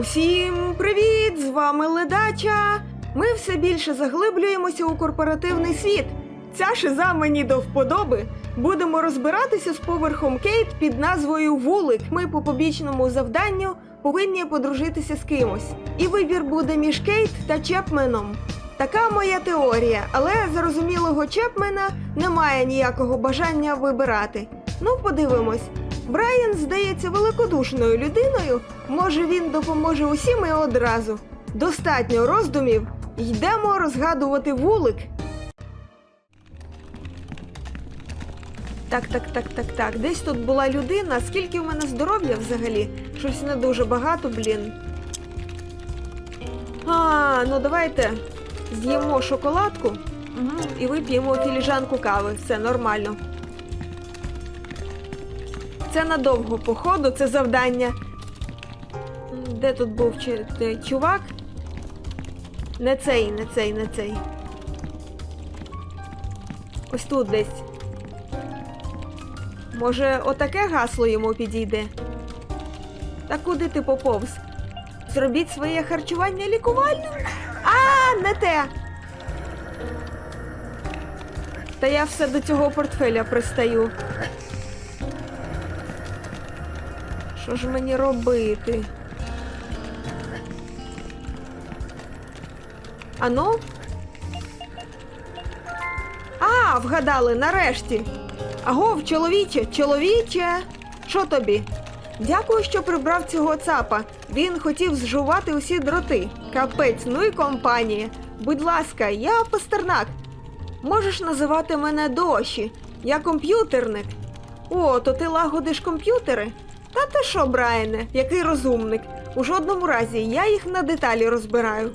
Усім привіт! З вами Ледача. Ми все більше заглиблюємося у корпоративний світ. Ця шиза мені до вподоби. Будемо розбиратися з поверхом Кейт під назвою Вулик. Ми по побічному завданню повинні подружитися з кимось. І вибір буде між Кейт та Чепменом. Така моя теорія, але зрозумілого Чепмена немає ніякого бажання вибирати. Ну, подивимось. Брайан здається великодушною людиною. Може, він допоможе усім і одразу. Достатньо роздумів. Йдемо розгадувати вулик. Так, так, так, так, так. Десь тут була людина. Скільки в мене здоров'я взагалі? Щось не дуже багато, блін. А, ну давайте з'їмо шоколадку угу, і вип'ємо філіжанку кави. Все нормально. Це надовго походу, це завдання. Де тут був чувак? Не цей, не цей, не цей. Ось тут десь. Може, отаке гасло йому підійде? Та куди ти поповз? Зробіть своє харчування лікувальним? А, не те. Та я все до цього портфеля пристаю. Що ж мені робити? Ану? А, вгадали, нарешті. Агов, чоловіче, чоловіче. Що тобі? Дякую, що прибрав цього цапа. Він хотів зжувати усі дроти. Капець, ну і компанія. Будь ласка, я пастернак. Можеш називати мене доші. Я комп'ютерник. О, то ти лагодиш комп'ютери? Та ти що, Брайане, який розумник? У жодному разі я їх на деталі розбираю.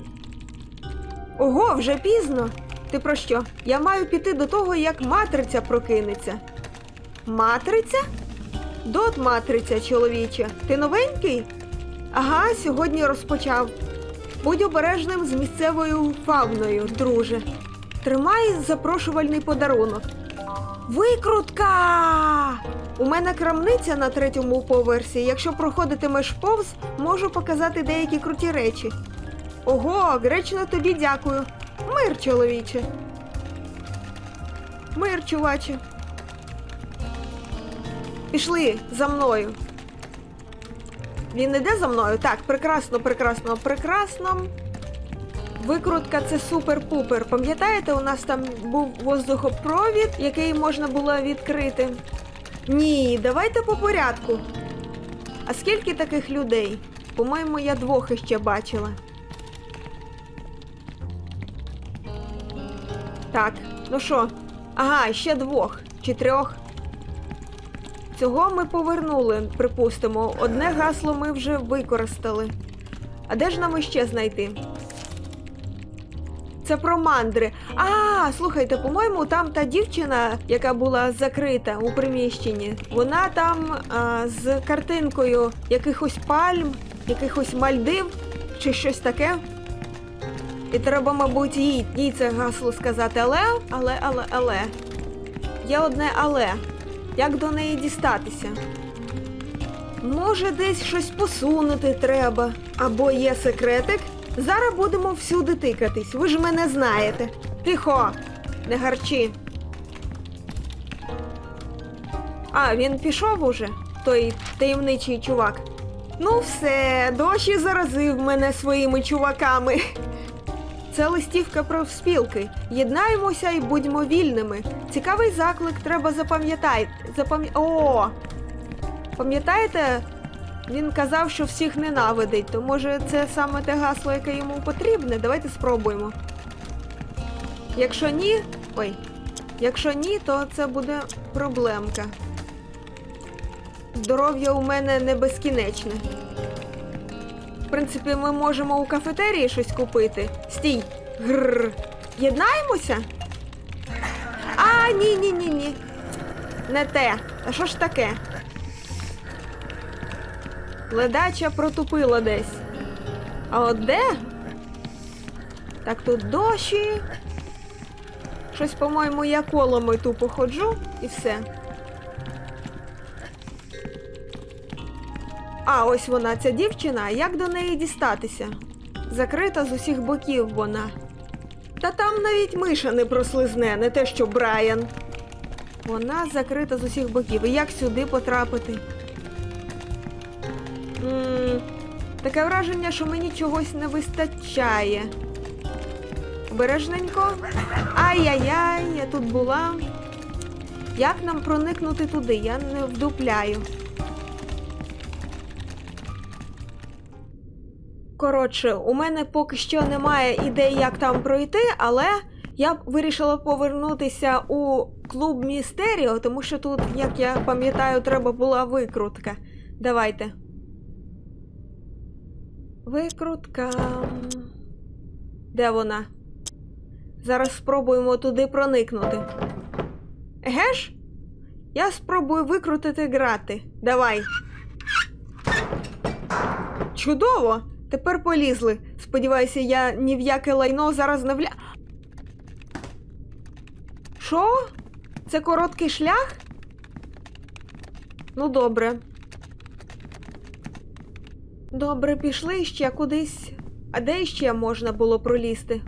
Ого, вже пізно. Ти про що? Я маю піти до того, як матриця прокинеться. Матриця? Дот матриця, чоловіче. Ти новенький? Ага, сьогодні розпочав. Будь обережним з місцевою фавною, друже. Тримай запрошувальний подарунок. Викрутка! У мене крамниця на третьому поверсі. Якщо проходитимеш повз, можу показати деякі круті речі. Ого, гречно тобі дякую. Мир, чоловіче. Мир, чуваче. Пішли за мною. Він іде за мною? Так, прекрасно, прекрасно, прекрасно. Викрутка це супер-пупер. Пам'ятаєте, у нас там був воздухопровід, який можна було відкрити? Ні, давайте по порядку. А скільки таких людей? По-моєму, я двох іще бачила. Так, ну що? Ага, ще двох чи трьох. Цього ми повернули, припустимо. Одне гасло ми вже використали. А де ж нам іще знайти? Це про мандри. А, слухайте, по-моєму, там та дівчина, яка була закрита у приміщенні, вона там а, з картинкою якихось пальм, якихось мальдив чи щось таке. І треба, мабуть, їй, їй це гасло сказати. Але, але, але, але. Є одне але. Як до неї дістатися? Може, десь щось посунути треба. Або є секретик. Зараз будемо всюди тикатись. Ви ж мене знаєте. Тихо, не гарчи. А, він пішов уже, той таємничий чувак. Ну все, дощі заразив мене своїми чуваками. Це листівка про спілки. Єднаємося і будьмо вільними. Цікавий заклик треба запам'ятати. Запам'я... О! Пам'ятаєте, він казав, що всіх ненавидить, то може це саме те гасло, яке йому потрібне? Давайте спробуємо. Якщо ні. Ой. Якщо ні, то це буде проблемка. Здоров'я у мене не безкінечне. В принципі, ми можемо у кафетерії щось купити. Стій. Гррр. Єднаємося? А, ні, ні, ні, ні. Не те. А що ж таке? Ледача протупила десь. А от де? Так тут дощі. Щось, по-моєму, я колами тупо ходжу і все. А, ось вона, ця дівчина. Як до неї дістатися? Закрита з усіх боків вона. Та там навіть миша не прослизне, не те, що Брайан. Вона закрита з усіх боків. І як сюди потрапити? М таке враження, що мені чогось не вистачає. Обережненько. Ай-яй-яй, я тут була. Як нам проникнути туди? Я не вдупляю. Коротше, у мене поки що немає ідей, як там пройти, але я вирішила повернутися у клуб Містеріо, тому що тут, як я пам'ятаю, треба була викрутка. Давайте. Викрутка. Де вона? Зараз спробуємо туди проникнути. Еге ж? Я спробую викрутити грати. Давай. Чудово! Тепер полізли. Сподіваюся, я ні в яке лайно зараз не вля. Що? Це короткий шлях? Ну, добре. Добре, пішли ще кудись. А де ще можна було пролізти?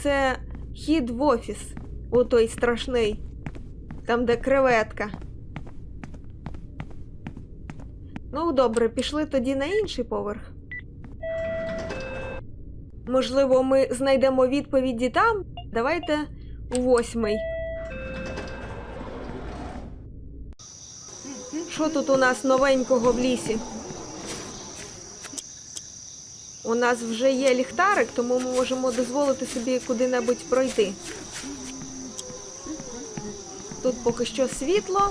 Це хід в офіс, у той страшний, там, де креветка. Ну, добре, пішли тоді на інший поверх. Можливо, ми знайдемо відповіді там. Давайте у восьмий. Що тут у нас новенького в лісі? У нас вже є ліхтарик, тому ми можемо дозволити собі куди-небудь пройти. Тут поки що світло.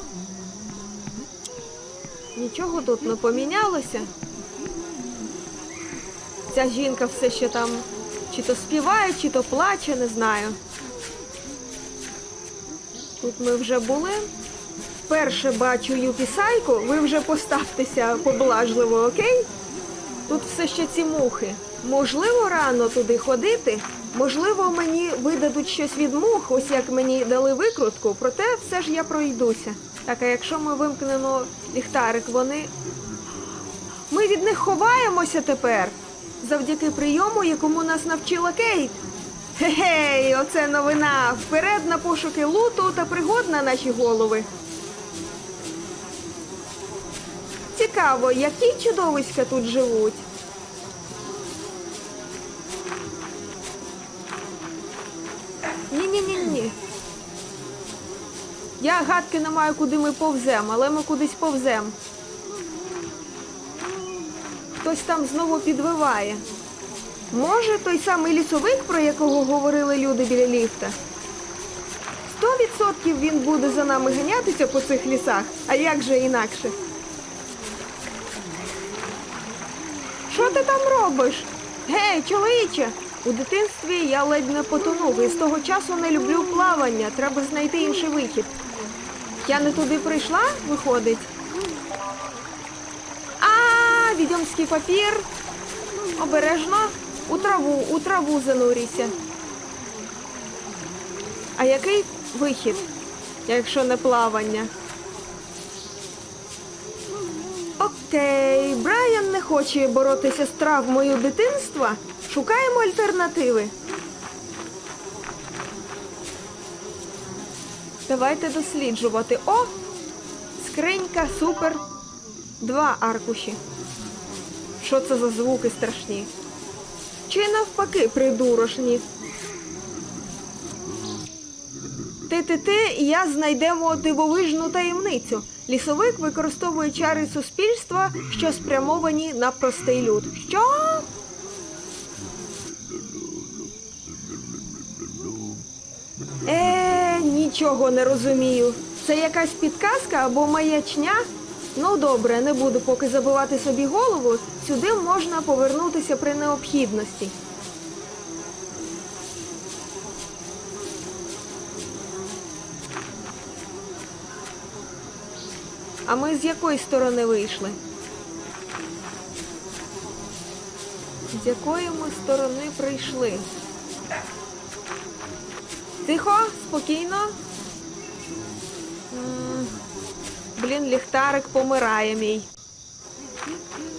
Нічого тут не помінялося. Ця жінка все ще там чи то співає, чи то плаче, не знаю. Тут ми вже були. Вперше бачу юпісайку, ви вже поставтеся поблажливо, окей? Тут все ще ці мухи. Можливо, рано туди ходити. Можливо, мені видадуть щось від мух, ось як мені дали викрутку, проте все ж я пройдуся. Так, а якщо ми вимкнемо ліхтарик, вони. Ми від них ховаємося тепер. Завдяки прийому, якому нас навчила Кейт. Гей, оце новина! Вперед на пошуки луту та пригод на наші голови. Цікаво, які чудовиська тут живуть. Ні-ні-ні. ні Я гадки не маю, куди ми повзем, але ми кудись повзем. Хтось там знову підвиває. Може, той самий лісовик, про якого говорили люди біля ліфта? Сто відсотків він буде за нами ганятися по цих лісах, а як же інакше? Що ти там робиш? Гей, чоловіче! У дитинстві я ледь не потонув і з того часу не люблю плавання. Треба знайти інший вихід. Я не туди прийшла, виходить. А, відьомський папір. Обережно. У траву, у траву занурюйся. А який вихід, якщо не плавання? Окей, Брайан не хоче боротися з травмою дитинства. Шукаємо альтернативи. Давайте досліджувати. О! Скринька, супер. Два аркуші. Що це за звуки страшні? Чи навпаки придурошні? Ти-ти-ти і я знайдемо дивовижну таємницю. Лісовик використовує чари суспільства, що спрямовані на простий люд. Що? Е, нічого не розумію. Це якась підказка або маячня? Ну добре, не буду поки забивати собі голову. Сюди можна повернутися при необхідності. А ми з якої сторони вийшли? З якої ми сторони прийшли? Тихо, спокійно. Блін, ліхтарик помирає мій.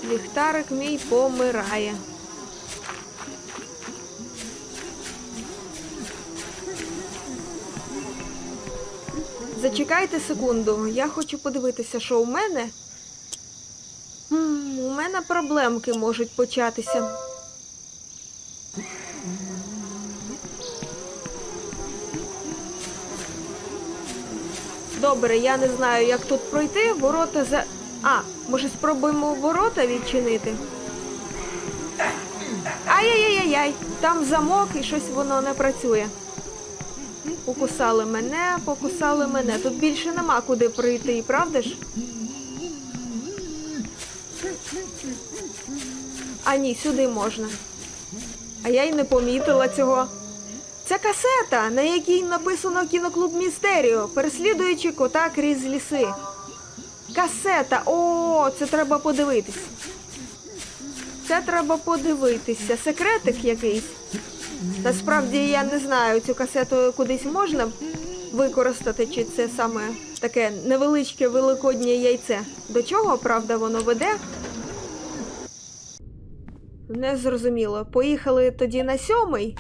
Ліхтарик мій помирає. Зачекайте секунду, я хочу подивитися, що у мене. У мене проблемки можуть початися. Добре, я не знаю, як тут пройти. Ворота за. А, може спробуємо ворота відчинити? Ай-яй-яй-яй, там замок і щось воно не працює. Покусали мене, покусали мене. Тут більше нема куди прийти, правда ж? А ні, сюди можна. А я й не помітила цього. Це касета, на якій написано кіноклуб Містеріо, переслідуючи кота крізь ліси. Касета, о, це треба подивитись. Це треба подивитися. Секретик якийсь. Насправді я не знаю, цю касету кудись можна використати, чи це саме таке невеличке великоднє яйце. До чого, правда, воно веде? Не зрозуміло. Поїхали тоді на сьомий.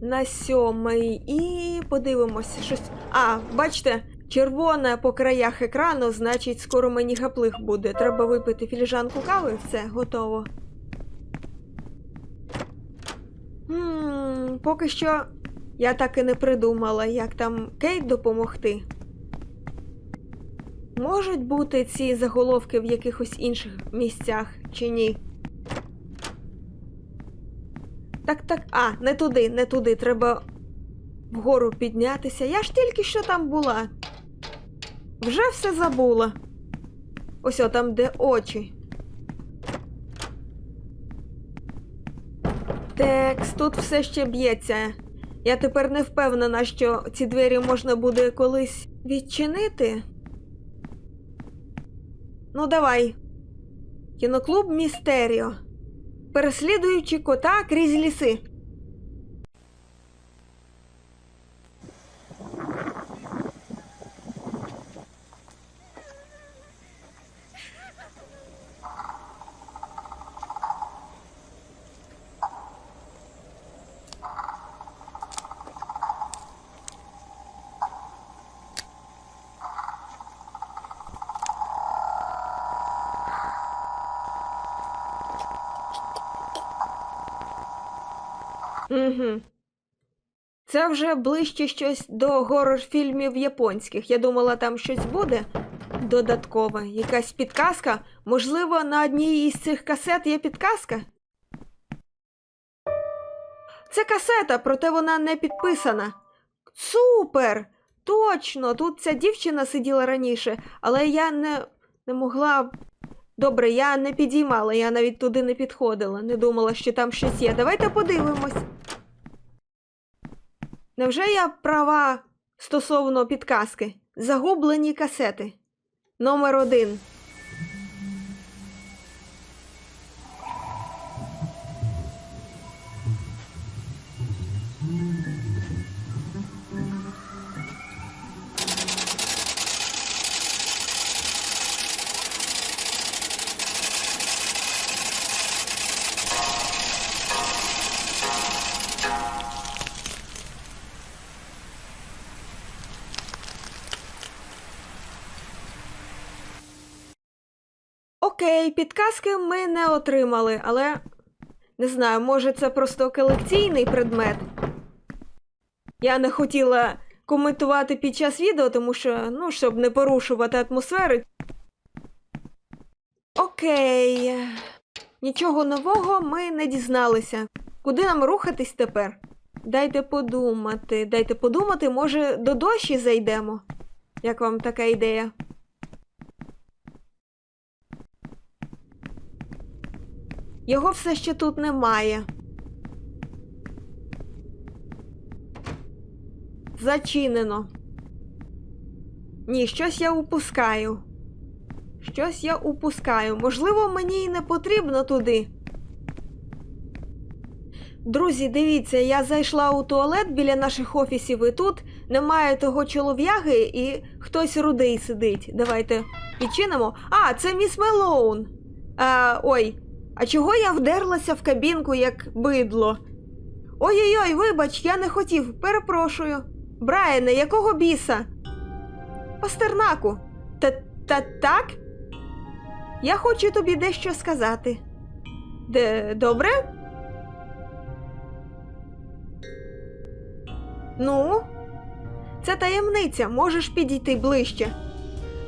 На сьомий і подивимося щось. А, бачите, червоне по краях екрану, значить, скоро мені гаплих буде. Треба випити філіжанку кави, все, готово. М, поки що я так і не придумала, як там Кейт допомогти. Можуть бути ці заголовки в якихось інших місцях чи ні? Так, так, а, не туди, не туди. Треба вгору піднятися. Я ж тільки що там була. Вже все забула. Ось о, там, де очі. Текс, тут все ще б'ється. Я тепер не впевнена, що ці двері можна буде колись відчинити. Ну, давай. Кіноклуб Містеріо. Переслідуючи кота крізь ліси. Угу. Це вже ближче щось до горор-фільмів японських. Я думала, там щось буде додаткове, якась підказка. Можливо, на одній із цих касет є підказка? Це касета, проте вона не підписана. Супер! Точно! Тут ця дівчина сиділа раніше, але я не, не могла. Добре, я не підіймала, я навіть туди не підходила, не думала, що там щось є. Давайте подивимось. Невже я права стосовно підказки? Загублені касети. Номер один. Підказки ми не отримали, але не знаю, може це просто колекційний предмет. Я не хотіла коментувати під час відео, тому що, ну, щоб не порушувати атмосферу. Окей. Нічого нового ми не дізналися. Куди нам рухатись тепер? Дайте подумати, дайте подумати, може, до дощі зайдемо. Як вам така ідея? Його все ще тут немає. Зачинено. Ні, щось я упускаю. Щось я упускаю. Можливо, мені й не потрібно туди. Друзі, дивіться, я зайшла у туалет біля наших офісів, і тут немає того чолов'яги, і хтось рудий сидить. Давайте відчинимо. А, це міс Мелоун. А, ой, а чого я вдерлася в кабінку, як бидло? Ой-ой-ой, вибач, я не хотів, перепрошую. Брайане, якого біса? Пастернаку. Та, та так? Я хочу тобі дещо сказати. Де, добре? Ну, це таємниця, можеш підійти ближче.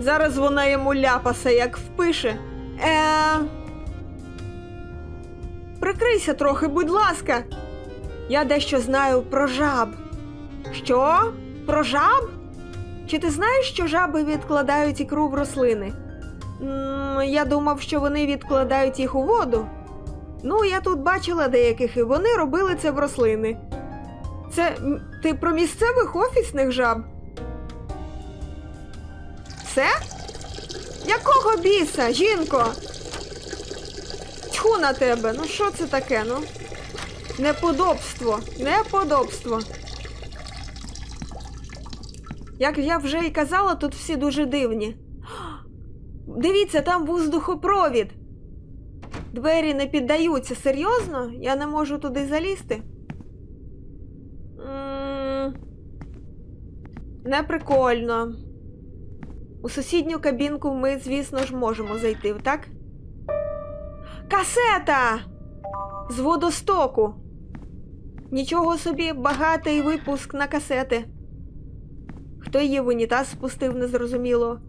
Зараз вона йому ляпаса, як впише. Е... Прикрийся трохи, будь ласка. Я дещо знаю про жаб. Що? Про жаб? Чи ти знаєш, що жаби відкладають ікру в рослини? М, я думав, що вони відкладають їх у воду. Ну, я тут бачила деяких, і вони робили це в рослини. Це ти про місцевих офісних жаб? Все? Якого біса, жінко? Тьху на тебе, ну що це таке, ну? Неподобство, неподобство. Як я вже і казала, тут всі дуже дивні. Дивіться, там воздухопровід. Двері не піддаються. Серйозно? Я не можу туди залізти. М, Не прикольно. У сусідню кабінку ми, звісно ж, можемо зайти, так? Касета! З водостоку. Нічого собі, багатий випуск на касети. Хто її в унітаз спустив, незрозуміло.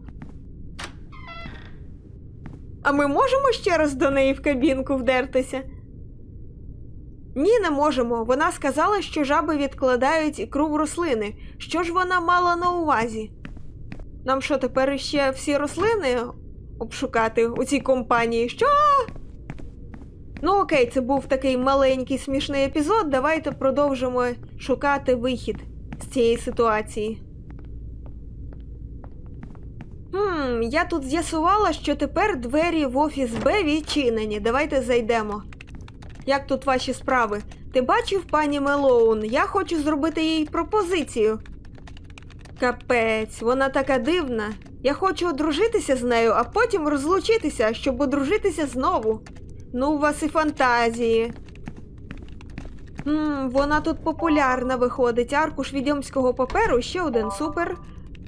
А ми можемо ще раз до неї в кабінку вдертися? Ні, не можемо. Вона сказала, що жаби відкладають ікру в рослини. Що ж вона мала на увазі? Нам що, тепер ще всі рослини обшукати у цій компанії? Що? Ну окей, це був такий маленький смішний епізод. Давайте продовжимо шукати вихід з цієї ситуації. Хм, я тут з'ясувала, що тепер двері в офіс Б відчинені. Давайте зайдемо. Як тут ваші справи? Ти бачив пані Мелоун? Я хочу зробити їй пропозицію. Капець, вона така дивна. Я хочу одружитися з нею, а потім розлучитися, щоб одружитися знову. Ну, у вас і фантазії. Ммм, вона тут популярна виходить. Аркуш відьомського паперу, ще один супер.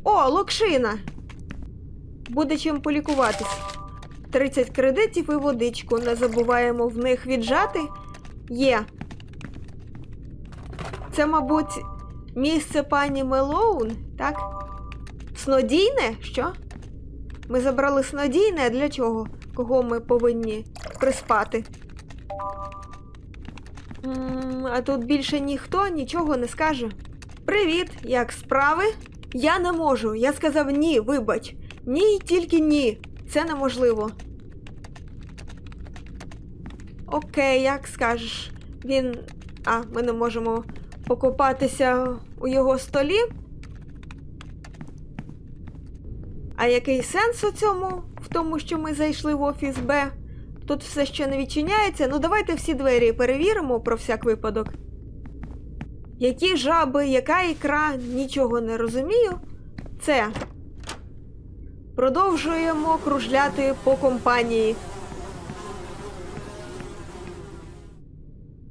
О, локшина! Буде чим полікуватись. 30 кредитів і водичку. Не забуваємо в них віджати. Є. Це, мабуть, місце пані Мелоун, так? Снодійне? Що? Ми забрали снодійне, для чого? Кого ми повинні приспати? М, а тут більше ніхто нічого не скаже. Привіт, як справи? Я не можу. Я сказав ні, вибач. Ні, тільки ні. Це неможливо. Окей, як скажеш. Він. А, ми не можемо покопатися у його столі. А який сенс у цьому? Тому, що ми зайшли в офіс Б? Тут все ще не відчиняється. Ну давайте всі двері перевіримо про всяк випадок. Які жаби, яка ікра, нічого не розумію. Це. Продовжуємо кружляти по компанії.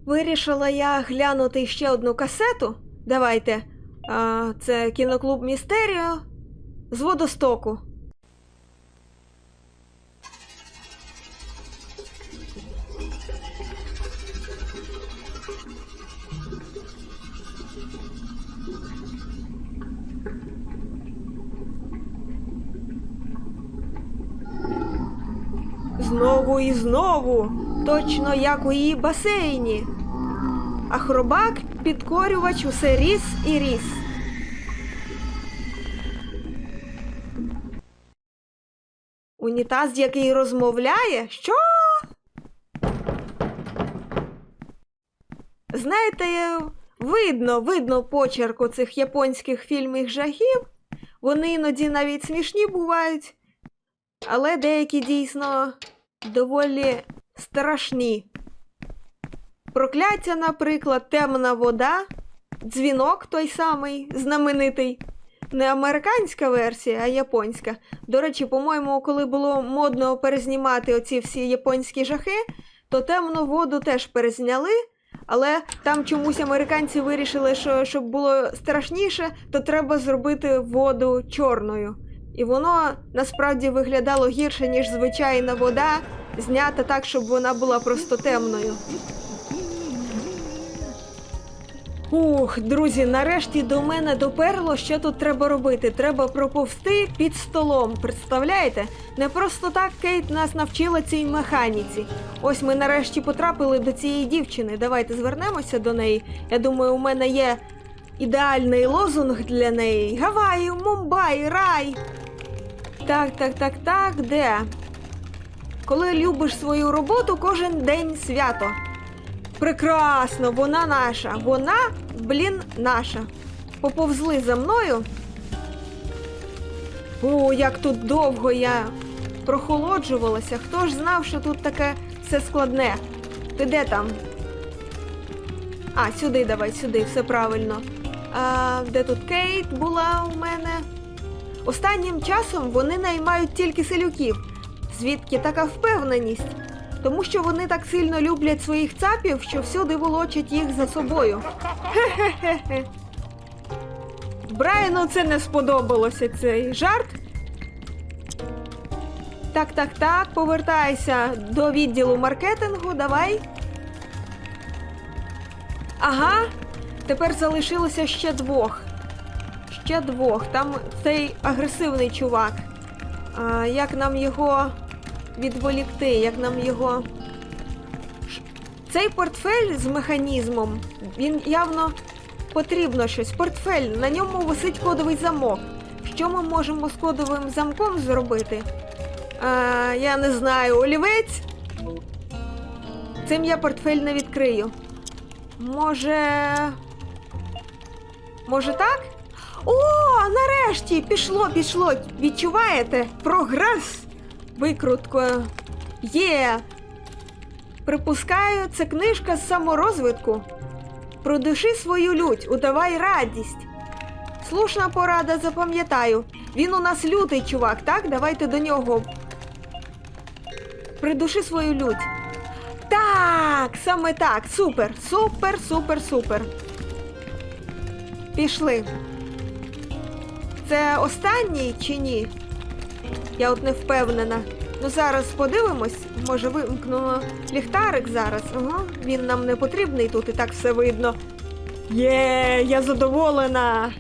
Вирішила я глянути ще одну касету. Давайте. А, це кіноклуб Містеріо з водостоку. Знову і знову, точно як у її басейні. А хробак підкорювач усе ріс і ріс. Унітаз, який розмовляє? Що? Знаєте, видно, видно почерк у цих японських фільмів жахів. Вони іноді навіть смішні бувають, але деякі дійсно доволі страшні. Прокляття, наприклад, темна вода, дзвінок той самий знаменитий. Не американська версія, а японська. До речі, по-моєму, коли було модно перезнімати оці всі японські жахи, то темну воду теж перезняли. Але там чомусь американці вирішили, що щоб було страшніше, то треба зробити воду чорною. І воно насправді виглядало гірше, ніж звичайна вода, знята так, щоб вона була просто темною. Ух, друзі, нарешті до мене доперло, що тут треба робити. Треба проповсти під столом. Представляєте? Не просто так Кейт нас навчила цій механіці. Ось ми нарешті потрапили до цієї дівчини. Давайте звернемося до неї. Я думаю, у мене є ідеальний лозунг для неї. Гаваї, Мумбай, рай. Так, так, так, так, де? Коли любиш свою роботу, кожен день свято. Прекрасно, вона наша. Вона, блін, наша. Поповзли за мною. О, як тут довго я прохолоджувалася. Хто ж знав, що тут таке все складне? Ти де там? А, сюди давай, сюди, все правильно. А, де тут Кейт була у мене? Останнім часом вони наймають тільки селюків. Звідки така впевненість? Тому що вони так сильно люблять своїх цапів, що всюди волочать їх за собою. Хе-хе-хе. Брайану це не сподобалося цей жарт. Так, так, так, повертайся до відділу маркетингу, давай. Ага, тепер залишилося ще двох. Ще двох. Там цей агресивний чувак. А, як нам його відволікти, як нам його. Цей портфель з механізмом, він явно потрібно щось. Портфель, на ньому висить кодовий замок. Що ми можемо з кодовим замком зробити? А, я не знаю, олівець? Цим я портфель не відкрию. Може. Може так? О, нарешті! Пішло, пішло. Відчуваєте? Прогрес! Викрутка. Є. Припускаю, це книжка з саморозвитку. Продуши свою лють, удавай радість. Слушна порада, запам'ятаю. Він у нас лютий чувак, так? Давайте до нього. Придуши свою лють. Так, саме так. Супер, супер, супер, супер. Пішли. Це останній чи ні? Я от не впевнена. Ну зараз подивимось, може вимкнемо ліхтарик зараз. Ага, він нам не потрібний тут і так все видно. Є, я задоволена.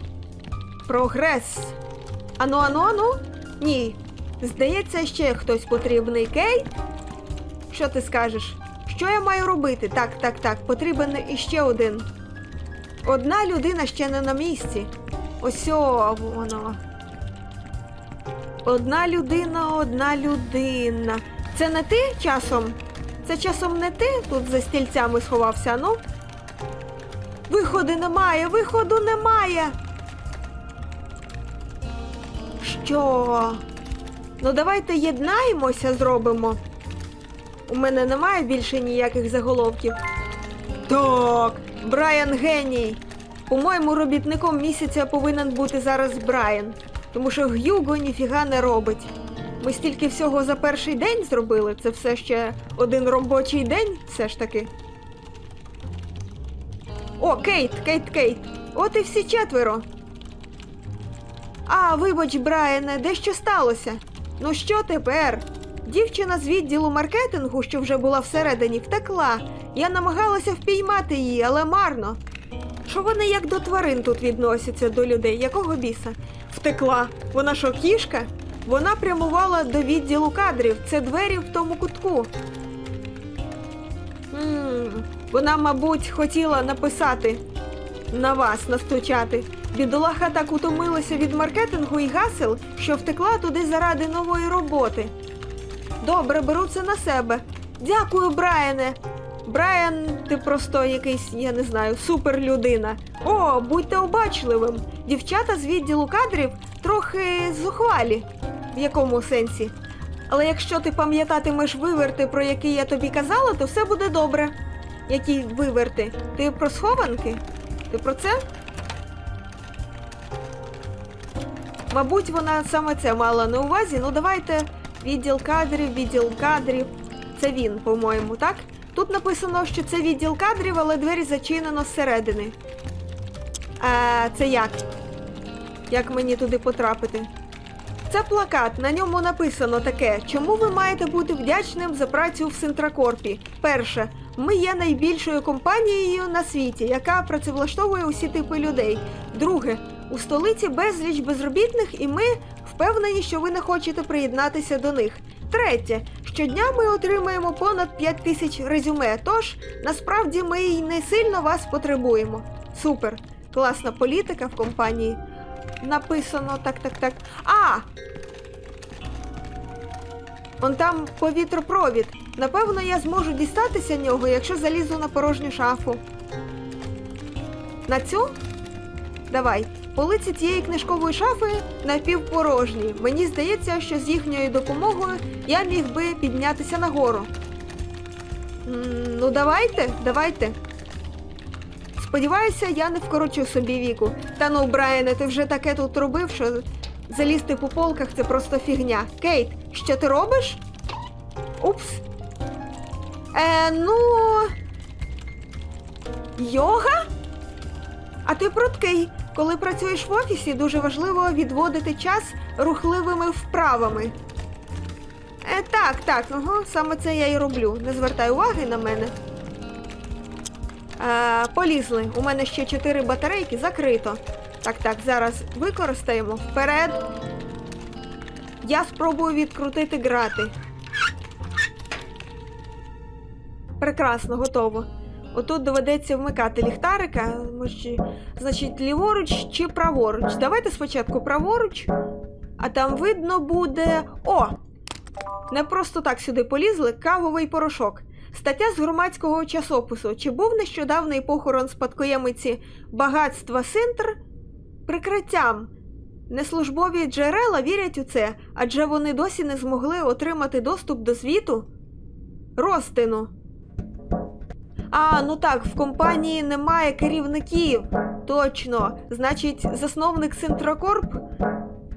Прогрес. Ану, ану, ану? Ні. Здається, ще хтось потрібний. Кейт? Що ти скажеш? Що я маю робити? Так, так, так, потрібен іще один. Одна людина ще не на місці. Ось воно. Одна людина, одна людина. Це не ти часом? Це часом не ти тут за стільцями сховався, ну? Виходу немає, виходу немає. Що? Ну давайте єднаємося, зробимо. У мене немає більше ніяких заголовків. Так, Брайан геній. По-моєму, робітником місяця повинен бути зараз Брайан, тому що Гюго ніфіга не робить. Ми стільки всього за перший день зробили, це все ще один робочий день, все ж таки. О, Кейт, Кейт, Кейт. От і всі четверо. А, вибач, Брайане, дещо сталося. Ну що тепер? Дівчина з відділу маркетингу, що вже була всередині, втекла. Я намагалася впіймати її, але марно. Що вони як до тварин тут відносяться до людей? Якого біса? Втекла. Вона що, кішка? Вона прямувала до відділу кадрів. Це двері в тому кутку. м Вона, мабуть, хотіла написати на вас настучати. Бідолаха так утомилася від маркетингу і гасел, що втекла туди заради нової роботи. Добре, беру це на себе. Дякую, Брайане. Брайан, ти просто якийсь, я не знаю, супер людина. О, будьте обачливим. Дівчата з відділу кадрів трохи зухвалі. В якому сенсі? Але якщо ти пам'ятатимеш виверти, про які я тобі казала, то все буде добре. які виверти. Ти про схованки? Ти про це? Мабуть, вона саме це мала на увазі. Ну давайте відділ кадрів, відділ кадрів. Це він, по-моєму, так? Тут написано, що це відділ кадрів, але двері зачинено зсередини. А це як? Як мені туди потрапити? Це плакат. На ньому написано таке: чому ви маєте бути вдячним за працю в Синтракорпі? Перше, ми є найбільшою компанією на світі, яка працевлаштовує усі типи людей. Друге, у столиці безліч безробітних, і ми впевнені, що ви не хочете приєднатися до них. Третє, щодня ми отримуємо понад 5 тисяч резюме. Тож насправді ми й не сильно вас потребуємо. Супер, класна політика в компанії. Написано так, так, так. А! Он там повітропровід. Напевно, я зможу дістатися нього, якщо залізу на порожню шафу. На цю? Давай. Полиці цієї книжкової шафи напівпорожні. Мені здається, що з їхньою допомогою я міг би піднятися нагору. Ну, давайте, давайте. Сподіваюся, я не вкорочу собі віку. Та ну, Брайане, ти вже таке тут робив, що залізти по полках це просто фігня. Кейт, що ти робиш? Упс. Е, ну. Йога? А ти пруткий. Коли працюєш в офісі, дуже важливо відводити час рухливими вправами. Е, так, так, ага, саме це я і роблю. Не звертай уваги на мене. Е, полізли. У мене ще чотири батарейки закрито. Так, так, зараз використаємо. Вперед. Я спробую відкрутити грати. Прекрасно, готово. Отут доведеться вмикати ліхтарика. Значить, ліворуч чи праворуч. Давайте спочатку праворуч, а там видно буде. О! Не просто так сюди полізли кавовий порошок. Стаття з громадського часопису. Чи був нещодавний похорон спадкоємиці багатства Синтр прикриттям? Неслужбові джерела вірять у це, адже вони досі не змогли отримати доступ до звіту розтину. А, ну так, в компанії немає керівників. Точно. Значить, засновник Синтракорп,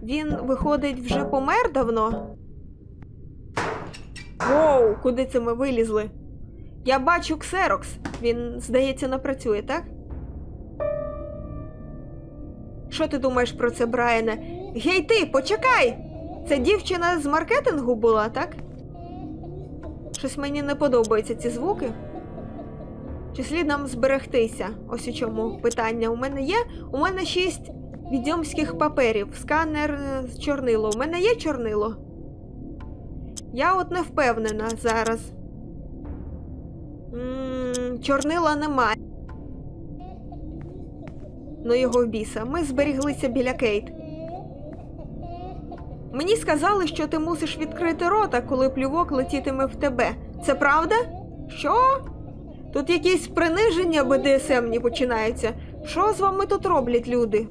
він, виходить, вже помер давно. Воу, куди це ми вилізли? Я бачу Ксерокс. Він, здається, не працює, так? Що ти думаєш про це, Брайане? Гей ти, почекай! Це дівчина з маркетингу була, так? Щось мені не подобаються ці звуки. Чи слід нам зберегтися? Ось у чому питання. У мене є. У мене шість відьомських паперів, сканер е, з чорнило. У мене є чорнило? Я от не впевнена зараз. м чорнила немає. Ну його біса. Ми зберіглися біля Кейт. Мені сказали, що ти мусиш відкрити рота, коли плювок летітиме в тебе. Це правда? Що? Тут якісь приниження БДСМні починаються. Що з вами тут роблять люди?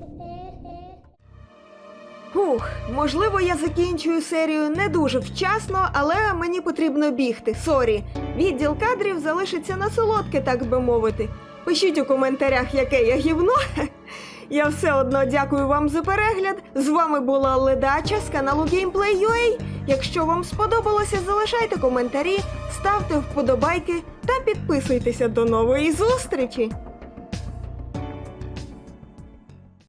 Фух, можливо, я закінчую серію не дуже вчасно, але мені потрібно бігти. Сорі. Відділ кадрів залишиться на солодке, так би мовити. Пишіть у коментарях, яке я гівно. Я все одно дякую вам за перегляд. З вами була Ледача з каналу Gameplay.ua. Якщо вам сподобалося, залишайте коментарі, ставте вподобайки та підписуйтеся до нової зустрічі!